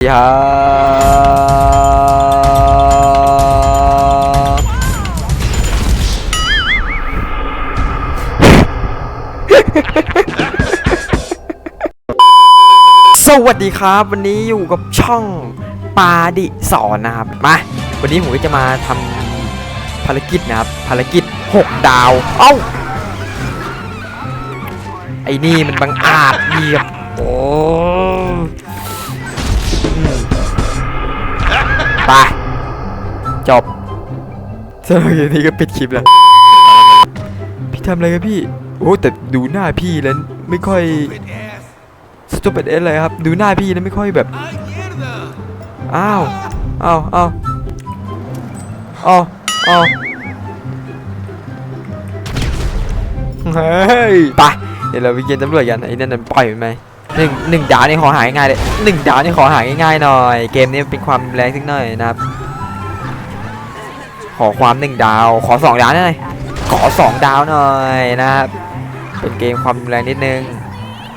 ครับสวัสดีครับ วันนี้อยู่กับช่องปาดิสอนนะครับ มา วันนี้ผมก็จะมาทำภารกิจนะครับ ภารกิจ 6 ดาว เอ้า ไอ้นี่มันบังอาจเหยียบโอ้ ไป จบสำหรับวันนี้ก็ปิดคลิปแล้ว พี่ทำอะไรกันพี่ โอ้แต่ดูหน้าพี่แล้วไม่ค่อยสตูปิดเอสเลยครับ ดูหน้าพี่แล้วไม่ค่อยแบบ อ้าว อ้าวอ้าวอ้าวอ้าวเฮ้ยไปเดี๋ยวเราไปเกณฑ์ตำรวจกันไอ้นั่นนะปล่อยมันไหม หนึ่งหนึ่งดาวนี่ขอหายง่ายเลยหนึ่งดาวนี่ขอหายง่ายๆหน่อย เกมนี้เป็นความแรงสักหน่อยนะครับ ขอความหนึ่งดาว ขอสองดาวหน่อย ขอสองดาวหน่อยนะครับ เป็นเกมความแรงนิดนึง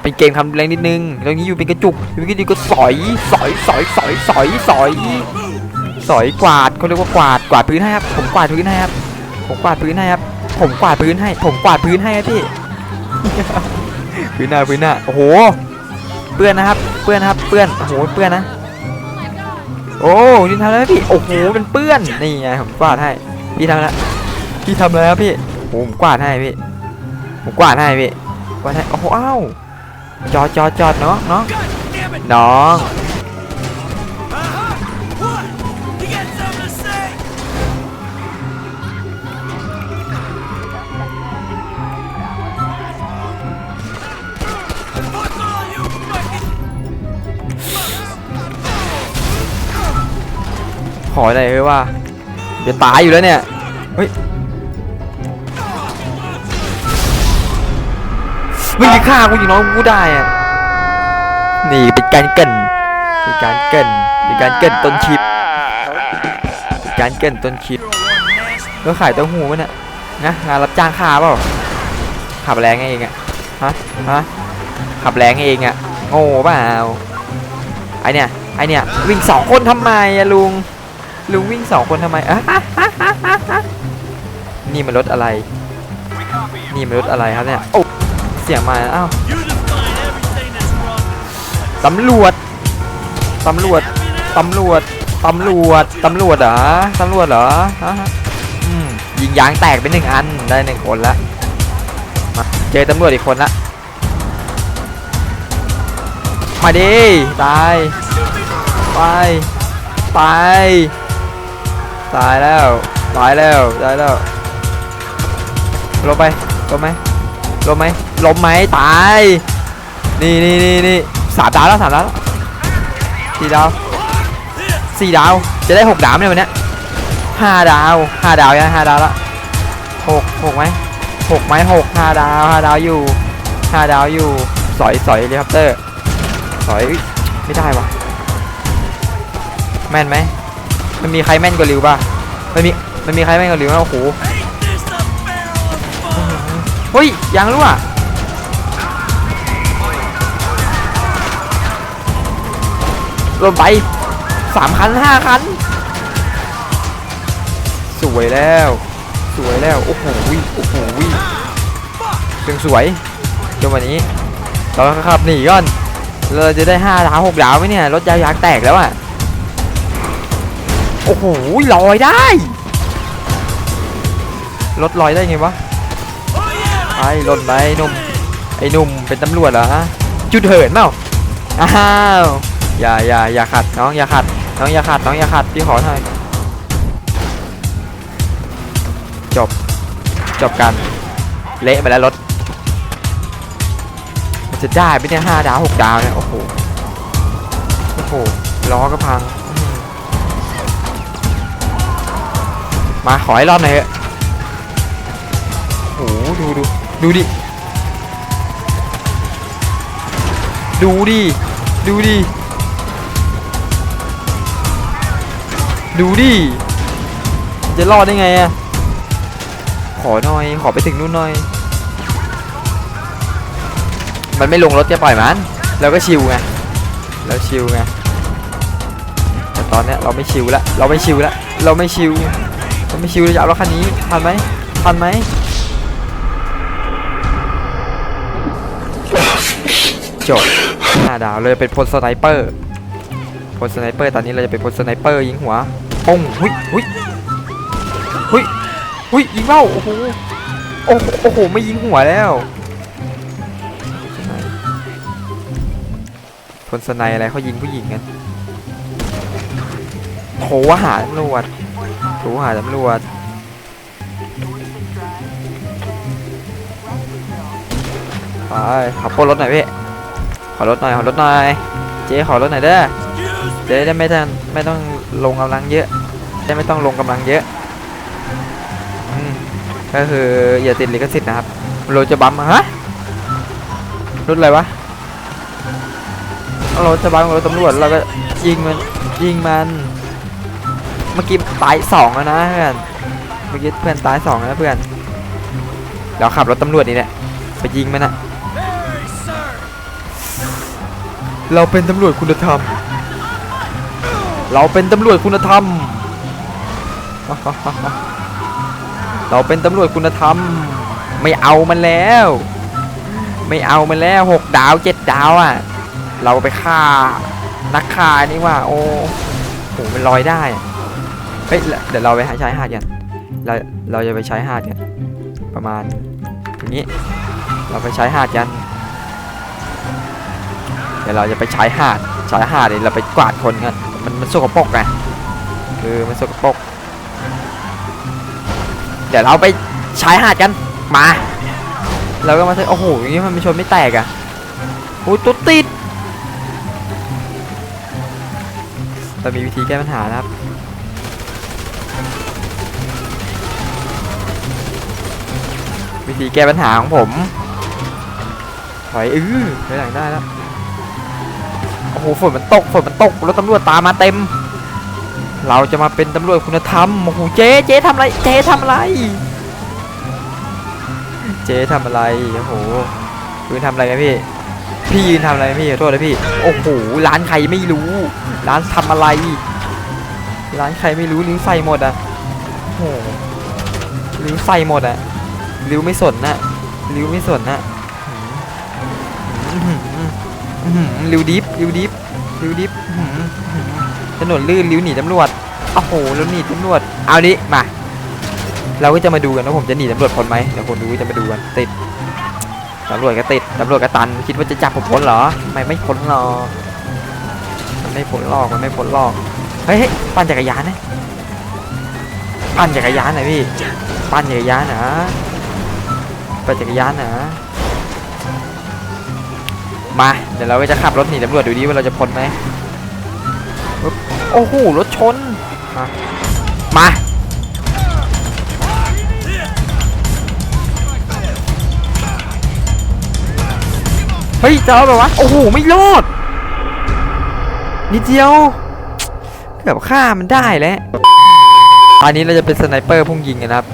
เป็นเกมความแรงนิดนึงตรงนี้อยู่เป็นกระจุกอยู่เป็นกระจุกก็สอย สอย สอย สอย สอย สอย สอยกวาดเขาเรียกว่ากวาด กวาดพื้นให้ครับ ผมกวาดพื้นให้ครับ ผมกวาดพื้นให้ครับ ผมกวาดพื้นให้ ผมกวาดพื้นให้ครับพี่ พื้นหน้าพื้นหน้า โอ้โห เปื้อนนะครับ เปื้อนนะครับ เปื้อน โอ้โห เปื้อนนะ โอ้ยินทำแล้วพี่ โอ้โห เป็นเปื้อน นี่ไงผมกวาดให้ พี่ทำแล้ว พี่ทำแล้วพี่ผมกวาดให้พี่ ผมกวาดให้พี่ กวาดให้ โอ้โหอ้าวจอดจอดจอดน้องน้องน้อง ขอหน่อยเฮ้ยว่าจะตายอยู่แล้วเนี่ย เฮ้ยไม่มีฆ่ากูอย่งน้อยกูได้อะนี่เป็นการเกินเป็นการเกินเป็นการเกินต้นคลิปเป็นการเกินต้นคลิปแล้วขายเต้าหู้มั้ยเนี่ยนะงานรับจ้างฆ่าเปล่าขับแรงเองอะฮะฮะขับแรงเองอะโง่เปล่าไอเนี่ยไอเนี่ยวิ่งสองคนทำไมอะลุง ลุงวิ่งสองคนทำไมอะนี่มันรถอะไร นี่มันรถอะไรครับเนี่ย โอ้ เสียงมาอ้าวตำรวจ ตำรวจ ตำรวจ ตำรวจ ตำรวจเหรอ ตำรวจเหรอฮะฮะอืมยิงยางแตกไปหนึ่งอัน ได้หนึ่งคนละมาเจอตำรวจอีกคนละ มาดิ ตาย ไป ไป ตายแล้วตายแล้วตายแล้วลงไปลงไหมลงไหมลงไหมตายนี่นี่นี่นี่สามดาวแล้วสามดาวสี่ดาวสี่ดาวจะได้หกดาวเนี่ยวันนี้ห้าดาวห้าดาวยังห้าดาวแล้วหกหกไหมหกไหมหกห้าดาวห้าดาวอยู่ห้าดาวอยู่สอยสอยเฮลิคอปเตอร์สอยอุ๊ยไม่ได้วะแม่นไหม มันมีใครแม่นกว่าริวป่ะมันมีมันมีใครแม่นกว่าริวไหมโอ้โหเฮ้ยยางรั่วรถไปสามคันห้าคัน สวยแล้ว สวยแล้ว โอ้โหวิโอ้โหวิเสียงสวยจนวันนี้ เราขับหนีก่อน เราจะได้ห้าดาวหกดาวไหมเนี่ย รถยางยางแตกแล้วอะ โอ้โหลอยได้รถลอยได้ไงวะไอ้หล่นไปไอ้หนุ่มไอ้หนุ่มเป็นตำรวจเหรอฮะจุดเหินเปล่าอ้าวอย่าอย่าอย่าขัดน้องอย่าขัดน้องอย่าขัดน้องอย่าขัดพี่ขอหน่อยจบจบกันเละไปแล้วรถมันจะได้ไปเนี่ยห้าดาวหกดาวเนี่ยโอ้โหโอ้โหล้อก็พัง มาขอให้รอบหน่อยเถอะโอ้โหดูดูดูดิ ดูดิ ดูดิ ดูดิ จะรอดได้ไงอะขอหน่อย ขอไปถึงนู่นหน่อย มันไม่ลงรถจะปล่อยมันแล้วก็ชิวไงแล้วชิวไงแต่ตอนเนี้ยเราไม่ชิวล้วเราไม่ชิวล้วเราไม่ชิว เราไม่ชิวเราจะเอารถคันนี้ทันไหมทันไหมจบห้าดาวเลยเป็นพลสไนเปอร์พลสไนเปอร์ตอนนี้เราจะเป็นพลสไนเปอร์ยิงหัวป้งหุยหุยหุยหุยยิงเบ้าโอ้โหโอ้โหโอ้โหไม่ยิงหัวแล้วพลสไนอะไรเขายิงผู้หญิงกันโทรหาตำรวจ โทรหาตำรวจไปขับปล้นรถหน่อยพี่ขอรถหน่อยขอรถหน่อยเจ๊ขอรถหน่อยเด้อเจ๊ได้ไม่ต้องไม่ต้องลงกำลังเยอะได้ไม่ต้องลงกำลังเยอะอืมก็คืออย่าติดลิขสิทธิ์นะครับเราจะบัมฮะรถอะไรวะเราจะบัมรถตำรวจเราก็ยิงมันยิงมัน เมื่อกี้ตายสองแล้วนะเพื่อนเมื่อกี้เพื่อนตายสองแล้วนะเพื่อนเราขับรถตำรวจนี่แหละไปยิงมันอะ Very sir. เราเป็นตำรวจคุณธรรม เราเป็นตำรวจคุณธรรม เราเป็นตำรวจคุณธรรม ไม่เอามันแล้ว ไม่เอามันแล้วหกดาวเจ็ดดาวอะ เราไปฆ่านักฆ่านี่ว่า โอ้โหมันลอยได้อะ เฮ้ยเดี๋ยวเราไปหาชายหาดกันเราเราจะไปใช้หาดกันประมาณอย่างนี้ เราไปใช้หาดกันเดี๋ยวเราจะไปใชายหาดใชายหาดเนี่ยเราไปกวาดคนกันมันมันสกปรกไงคือมันสกปรกเดี๋ยวเราไปใชายหาดกันมาเราก็มาใช้โอ้โหอย่างนี้มันไม่ชนไม่แตกอะโอ้ยตัวติดเรามีวิธีแก้ปัญหานะครับ วิธีแก้ปัญหาของผมถอยอื้อไปหลังได้แล้วโอ้โหฝนมันตกฝนมันตกรถตำรวจตามมาเต็ม เราจะมาเป็นตำรวจคุณธรรมโอ้โหเจ๊เจ๊ทำอะไรเจ๊ทำอะไร เจ๊ทำอะไรโอ้โหยืนทำอะไรกันพี่พี่ยืนทำอะไรพี่ขอโทษนะพี่โอ้โหร้านใครไม่รู้ ร้านทำอะไร ร้านใครไม่รู้ลิ้วใส่หมดอะโอ้โหลิ้วใส่หมดอะ ลิ้วไม่สนนะลิ้วไม่สนนะอื้อหืออื้อหือลิ้วดิฟลิ้วดิฟลิ้วดิฟถนนลื่นลิ้วหนีตำรวจโอ้โหแล้วหนีตำรวจ เอาดิมา เราก็จะมาดูกันว่าผมจะหนีตำรวจพ้นไหมเดี๋ยวคนดูจะมาดูกันติดตำรวจก็ติดตำรวจก็ตัน คิดว่าจะจับผมพ้นเหรอ ไม่ไม่พ้นหรอกมันไม่พ้นหรอกมันไม่พ้นหรอกเฮ้ยปั่นจักรยานนะปั่นจักรยานหน่อพี่ ปั่นจักรยานนะ ปจักรยานนะมาเดี๋ยวเราก็จะขับรถหนีตำรวจดูดิว่าเราจะพ้นไหมโอ้โหรถชนมามาเฮ้ยจะเอาแบบวะโอ้โหไม่รอดนิดเดียวเกือบฆ่ามันได้แล้วอันนี้เราจะเป็นสไนเปอร์พุ่งยิงกันนะครับ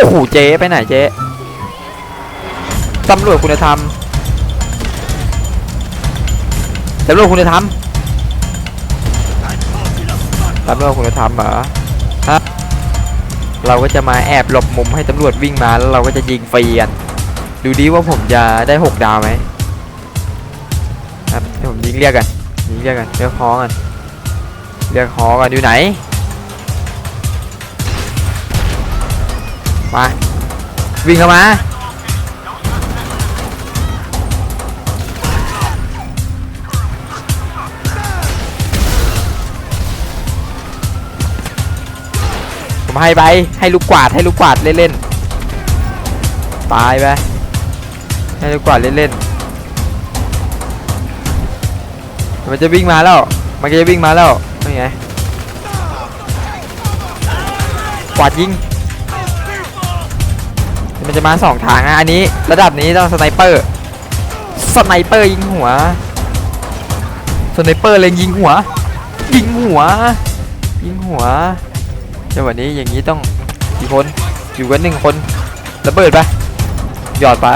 โอ้โหเจ๊ไปไหนเจ๊ตำรวจคุณธรรมตำรวจคุณธรรมตำรวจคุณธรรมเหรอฮะเราก็จะมาแอบหลบมุมให้ตำรวจวิ่งมาแล้วเราก็จะยิงฟรีกันดูดิว่าผมจะได้หกดาวไหมครับผมยิงเรียกกันยิงเรียกกันเรียกฮอกันเรียกฮอกันอยู่ไหน มาวิ่งเข้ามาผมให้ไป ให้ลูกกวาดให้ลูกกวาดเล่นๆตายไปให้ลูกกวาดเล่นๆมันจะวิ่งมาแล้ว มันจะวิ่งมาแล้วนี่ไงกวาดยิง มันจะมาสองทางนะอันนี้ระดับนี้ต้องสไนเปอร์สไนเปอร์ยิงหัวสไนเปอร์เล็งยิงหัว ยิงหัว ยิงหัวจังหวะนี้อย่างนี้ต้องกี่คนอยู่กันหนึ่งคนระเบิดไปหยอดไป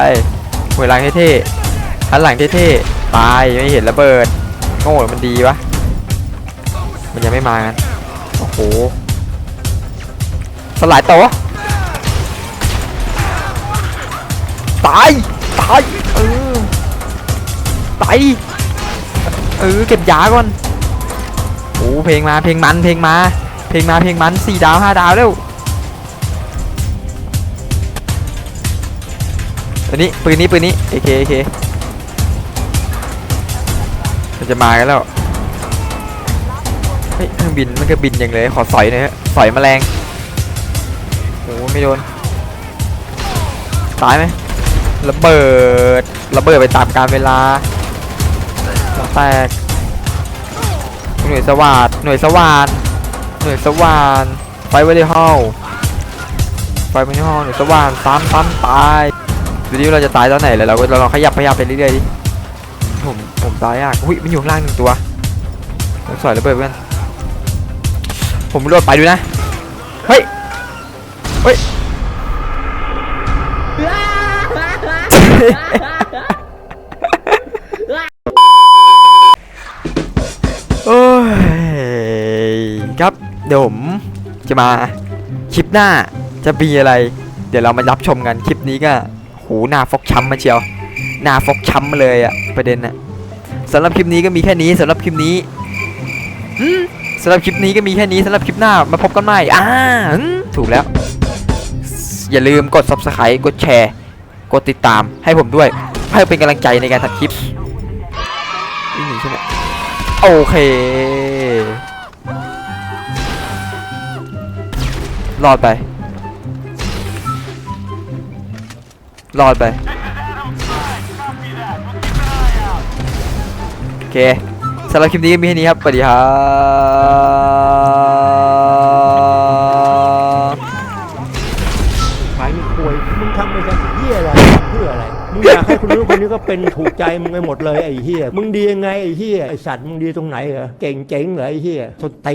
หัวหลังเท่ๆหันหลังเท่ๆตายไม่เห็นระเบิดโง่หรือมันดีวะมันยังไม่มากันโอ้โหสลายโตะ ตาย ตาย เออ ตาย เออ เก็บยาก่อน โอ้เพลงมา เพลงมัน เพลงมา เพลงมา เพลงมันสี่ดาวห้าดาวเร็วอันนี้ ปืนนี้ ปืนนี้เอเคเอเคมันจะมากันแล้ว เฮ้ยเครื่องบิน มันก็บินอย่างเลย ขอสอยหน่อยฮะ สอยแมลงโอ้ไม่โดน ตายไหม ระเบิดระเบิดไปตามกาลเวลาแตกหน่วยสวัสดหน่วยสวัสดหน่วยสว่านไฟไว้ในห้องไฟไว้ในห้องหน่วยสว่านซ้ำซ้ำตายดูดิว่าเราจะตายตอนไหนเลยเราเราลองขยับขยับไปเรื่อยๆดิผมผมตายยากอุ้ยมันอยู่ข้างล่างหนึ่งตัวเราสอยระเบิดเพื่อนผมรวดไปดูนะเฮ้ยเฮ้ย โอ้ยครับเดี๋ยวผมจะมาคลิปหน้าจะมีอะไร เดี๋ยวเรามารับชมกันคลิปนี้ก็โหหน้าฟกช้ำมาเชียวหน้าฟกช้ำมาเลยอะประเด็นอะสำหรับคลิปนี้ก็มีแค่นี้สำหรับคลิปนี้สำหรับคลิปนี้ก็มีแค่นี้สำหรับคลิปหน้ามาพบกันใหม่อ่าถูกแล้ว อย่าลืมกด subscribe กดแชร์ กดติดตามให้ผมด้วยเพื่อเป็นกำลังใจในการทำคลิปนี่หนีใช่ไหมโอเครอดไปรอดไปโอเคสำหรับคลิปนี้มีแค่นี้ครับสวัสดีครับ เป็นถูกใจมึงไปหมดเลยไอ้เฮียมึงดียังไงไอ้เฮียไอ้สัตว์มึงดีตรงไหนเหรอเก่งเจ๋งเหรอไอ้เฮียสดตี